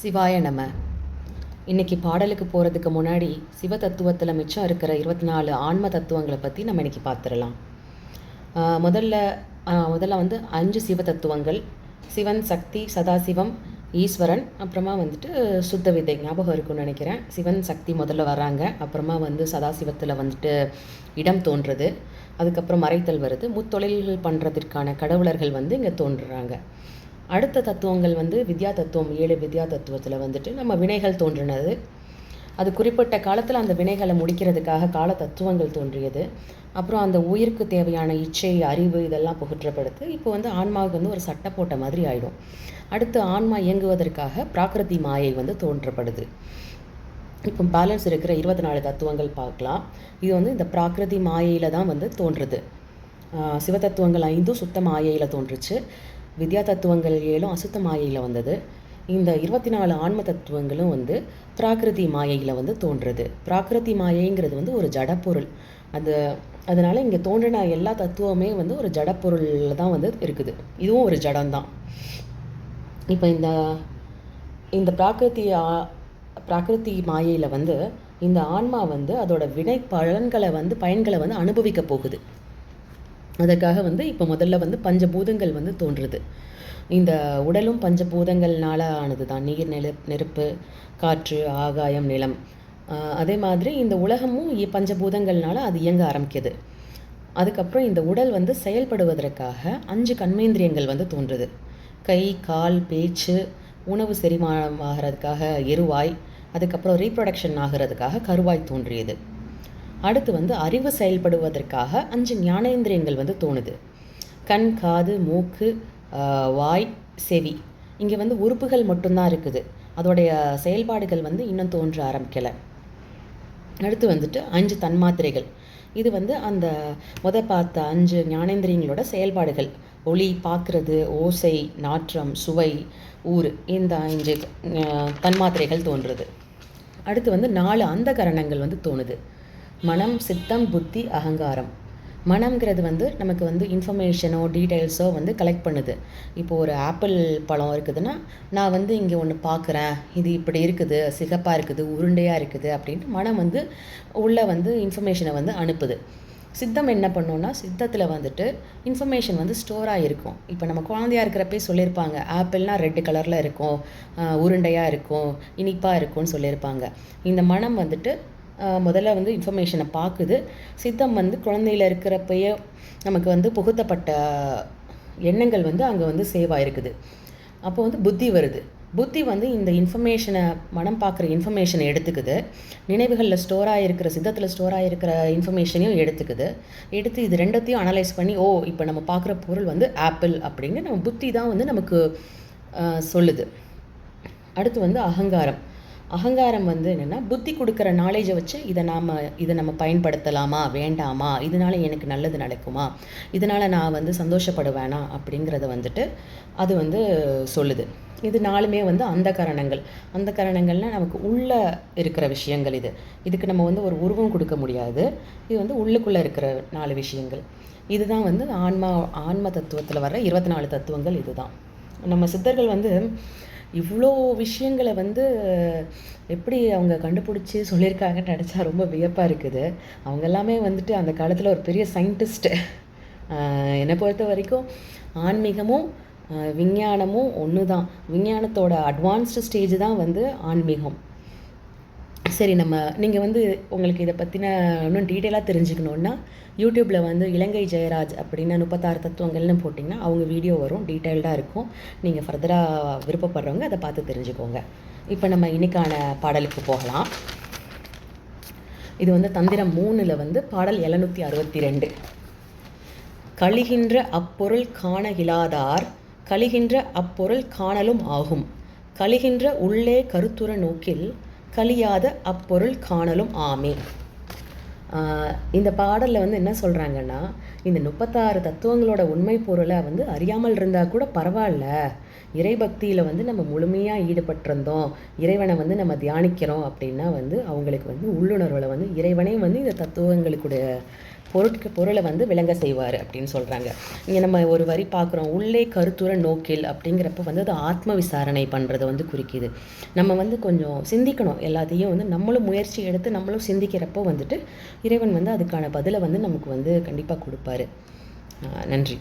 சிவாய நம. இன்னைக்கு பாடலுக்கு போகிறதுக்கு முன்னாடி சிவ தத்துவத்தில் மிச்சம் இருக்கிற இருபத்தி நாலு ஆன்ம தத்துவங்களை பற்றி நம்ம இன்னைக்கு பார்த்துடலாம் முதல்ல முதல்ல வந்து அஞ்சு சிவ தத்துவங்கள். சிவன் சக்தி சதாசிவம் ஈஸ்வரன் அப்புறமா வந்துட்டு சுத்த விதை ஞாபகம் இருக்கும்னு நினைக்கிறேன். சிவன் சக்தி முதல்ல வராங்க அப்புறமா வந்து சதாசிவத்தில் வந்துட்டு இடம் தோன்றுறது. அதுக்கப்புறம் மறைத்தல் வருது. முத்தொழில்கள் பண்ணுறதுக்கான கடவுளர்கள் வந்து இங்கே தோன்றுறாங்க. அடுத்த தத்துவங்கள் வந்து வித்யா தத்துவம் ஏழு வித்யா தத்துவத்தில் வந்துட்டு நம்ம வினைகள் தோன்றினது. அது குறிப்பிட்ட காலத்தில் அந்த வினைகளை முடிக்கிறதுக்காக கால தத்துவங்கள் தோன்றியது. அப்புறம் அந்த உயிருக்கு தேவையான இச்சை அறிவு இதெல்லாம் புகற்றப்படுத்து இப்போ வந்து ஆன்மாவுக்கு வந்து ஒரு சட்டை போட்ட மாதிரி ஆயிடும். அடுத்து ஆன்மா இயங்குவதற்காக பிராகிருதி மாயை வந்து தோன்றப்படுது. இப்போ பேலன்ஸ் இருக்கிற இருபத்தி நாலு தத்துவங்கள் பார்க்கலாம். இது வந்து இந்த பிராகிருதி மாயையில் தான் வந்து தோன்றுது. சிவ சிவதத்துவங்கள் ஐந்தும் சுத்த மாயையில் தோன்றுச்சு. வித்யா தத்துவங்கள் ஏழும் அசுத்த மாயையில் வந்தது. இந்த இருபத்தி நாலு ஆன்ம தத்துவங்களும் வந்து பிராகிருதி மாயையில் வந்து தோன்றுறது. பிராகிருதி மாயைங்கிறது வந்து ஒரு ஜடப்பொருள். அது அதனால் இங்கே தோன்றின எல்லா தத்துவமே வந்து ஒரு ஜடப்பொருளில் தான் வந்து இருக்குது. இதுவும் ஒரு ஜடம்தான். இப்போ இந்த இந்த பிராகிருதி ஆ- பிராகிருதி மாயையில் வந்து இந்த ஆன்மா வந்து அதோட வினை பலன்களை வந்து பயன்களை வந்து அனுபவிக்க போகுது. அதற்காக வந்து இப்போ முதல்ல வந்து பஞ்சபூதங்கள் வந்து தோன்றுது. இந்த உடலும் பஞ்சபூதங்கள்னால ஆனது தான் நீர் நெரு நெருப்பு காற்று ஆகாயம் நிலம். அதே மாதிரி இந்த உலகமும் இ- பஞ்சபூதங்கள்னால அது இயங்க ஆரம்பிக்குது. அதுக்கப்புறம் இந்த உடல் வந்து செயல்படுவதற்காக அஞ்சு கண்மேந்திரியங்கள் வந்து தோன்றுது. கை கால் பேச்சு உணவு செரிமானம் ஆகிறதுக்காக எருவாய் அதுக்கப்புறம் ரீப்ரொடக்ஷன் ஆகிறதுக்காக கருவாய் தோன்றியது. அடுத்து வந்து அறிவு செயல்படுவதற்காக அஞ்சு ஞானேந்திரியங்கள் வந்து தோணுது. கண் காது மூக்கு வாய் செவி. இங்கே வந்து உறுப்புகள் மட்டும்தான் இருக்குது. அதோடைய செயல்பாடுகள் வந்து இன்னும் தோன்ற ஆரம்பிக்கலை. அடுத்து வந்துட்டு அஞ்சு தன்மாத்திரைகள். இது வந்து அந்த முத பார்த்த அஞ்சு ஞானேந்திரியங்களோட செயல்பாடுகள். ஒளி பார்க்குறது ஓசை நாற்றம் சுவை ஊர் இந்த அஞ்சு தன்மாத்திரைகள் தோன்றுது அடுத்து வந்து நாலு அந்த கரணங்கள் வந்து தோணுது. மனம் சித்தம் புத்தி அகங்காரம். மனம்ங்கிறது வந்து நமக்கு வந்து இன்ஃபர்மேஷனோ டீட்டெயில்ஸோ வந்து கலெக்ட் பண்ணுது. இப்போ ஒரு ஆப்பிள் பழம் இருக்குதுன்னா நான் வந்து இங்கே ஒன்று பார்க்குறேன் இது இப்படி இருக்குது சிகப்பாக இருக்குது உருண்டையாக இருக்குது அப்படின்ட்டு மனம் வந்து உள்ளே வந்து இன்ஃபர்மேஷனை வந்து அனுப்புது. சித்தம் என்ன பண்ணுன்னா சித்தத்தில் வந்துட்டு இன்ஃபர்மேஷன் வந்து ஸ்டோராக இருக்கும். இப்போ நம்ம குழந்தையா இருக்கிறப்பே சொல்லியிருப்பாங்க ஆப்பிள்னால் ரெட் கலரில் இருக்கும் உருண்டையாக இருக்கும் இனிப்பாக இருக்கும்னு சொல்லியிருப்பாங்க. இந்த மனம் வந்துட்டு முதல்ல வந்து இன்ஃபர்மேஷனை பார்க்குது. சித்தம் வந்து குழந்தையில் இருக்கிறப்பயே நமக்கு வந்து புகுத்தப்பட்ட எண்ணங்கள் வந்து அங்கே வந்து சேவ் ஆகிருக்குது அப்போ வந்து புத்தி வருது. புத்தி வந்து இந்த இன்ஃபர்மேஷனை மனம் பார்க்குற இன்ஃபர்மேஷனை எடுத்துக்குது. நினைவுகளில் ஸ்டோர் ஆகிருக்கிற சித்தத்தில் ஸ்டோர் ஆகிருக்கிற இன்ஃபர்மேஷனையும் எடுத்துக்குது. எடுத்து இது ரெண்டத்தையும் அனலைஸ் பண்ணி ஓ இப்போ நம்ம பார்க்குற பொருள் வந்து ஆப்பிள் அப்படின்னு நம்ம புத்தி தான் வந்து நமக்கு சொல்லுது. அடுத்து வந்து அகங்காரம். அகங்காரம் வந்து என்னென்னா புத்தி கொடுக்குற நாலேஜை வச்சு இதை நாம் இதை நம்ம பயன்படுத்தலாமா வேண்டாமா இதனால எனக்கு நல்லது நடக்குமா இதனால் நான் வந்து சந்தோஷப்படுவேனா அப்படிங்கிறத வந்துட்டு அது வந்து சொல்லுது. இது நாலுமே வந்து அந்த கரணங்கள். அந்த கரணங்கள்னால் நமக்கு உள்ளே இருக்கிற விஷயங்கள் இது. இதுக்கு நம்ம வந்து ஒரு உருவம் கொடுக்க முடியாது. இது வந்து உள்ளுக்குள்ளே இருக்கிற நாலு விஷயங்கள். இதுதான் வந்து ஆன்மா ஆன்ம தத்துவத்தில் வர இருபத்தி நாலு தத்துவங்கள் இதுதான். நம்ம சித்தர்கள் வந்து இவ்வளோ விஷயங்களை வந்து எப்படி அவங்க கண்டுபிடிச்சி சொல்லியிருக்காங்கன்னு நினச்சா ரொம்ப வியப்பாக இருக்குது. அவங்க எல்லாமே வந்துட்டு அந்த காலத்தில் ஒரு பெரிய சயின்டிஸ்ட்டு என்னை பொறுத்த வரைக்கும் ஆன்மீகமும் விஞ்ஞானமும் ஒன்று தான் விஞ்ஞானத்தோட அட்வான்ஸ்டு ஸ்டேஜ் தான் வந்து ஆன்மீகம். சரி நம்ம நீங்கள் வந்து உங்களுக்கு இதை பற்றின இன்னும் டீட்டெயிலாக தெரிஞ்சுக்கணுன்னா யூடியூப்பில் வந்து இலங்கை ஜெயராஜ் அப்படின்னு முப்பத்தாறு தத்துவங்கள்னு போட்டிங்கன்னா அவங்க வீடியோ வரும் டீட்டெயில்டாக இருக்கும். நீங்கள் ஃபர்தராக விருப்பப்படுறவங்க அதை பார்த்து தெரிஞ்சுக்கோங்க. இப்போ நம்ம இன்னைக்கான பாடலுக்கு போகலாம். இது வந்து தந்திரம் மூணில் வந்து பாடல் எழுநூற்றி அறுபத்தி ரெண்டு கழிகின்ற அப்பொருள் காண இலாதார் கழிகின்ற அப்பொருள் காணலும் ஆகும். கழிகின்ற உள்ளே கருத்துர நோக்கில் கழியாத அப்பொருள் காணலும் ஆமே. இந்த பாடலில் வந்து என்ன சொல்கிறாங்கன்னா இந்த முப்பத்தாறு தத்துவங்களோட உண்மை பொருளை வந்து அறியாமல் இருந்தால் கூட பரவாயில்ல. இறைபக்தியில் வந்து நம்ம முழுமையாக ஈடுபட்டிருந்தோம் இறைவனை வந்து நம்ம தியானிக்கிறோம் அப்படின்னா வந்து அவங்களுக்கு வந்து உள்ளுணர்வில் வந்து இறைவனே வந்து இந்த தத்துவங்களுக்குடைய பொருட்கு பொருளை வந்து விளங்க செய்வார் அப்படின்னு சொல்கிறாங்க இங்கே நம்ம ஒரு வரி பார்க்குறோம். உள்ளே கருத்துர நோக்கில் அப்படிங்கிறப்ப வந்து அது ஆத்ம விசாரணை பண்ணுறதை வந்து குறிக்குது. நம்ம வந்து கொஞ்சம் சிந்திக்கணும். எல்லாத்தையும் வந்து நம்மளும் முயற்சி எடுத்து நம்மளும் சிந்திக்கிறப்போ வந்துட்டு இறைவன் வந்து அதுக்கான பதிலை வந்து நமக்கு வந்து கண்டிப்பாக கொடுப்பாரு. நன்றி.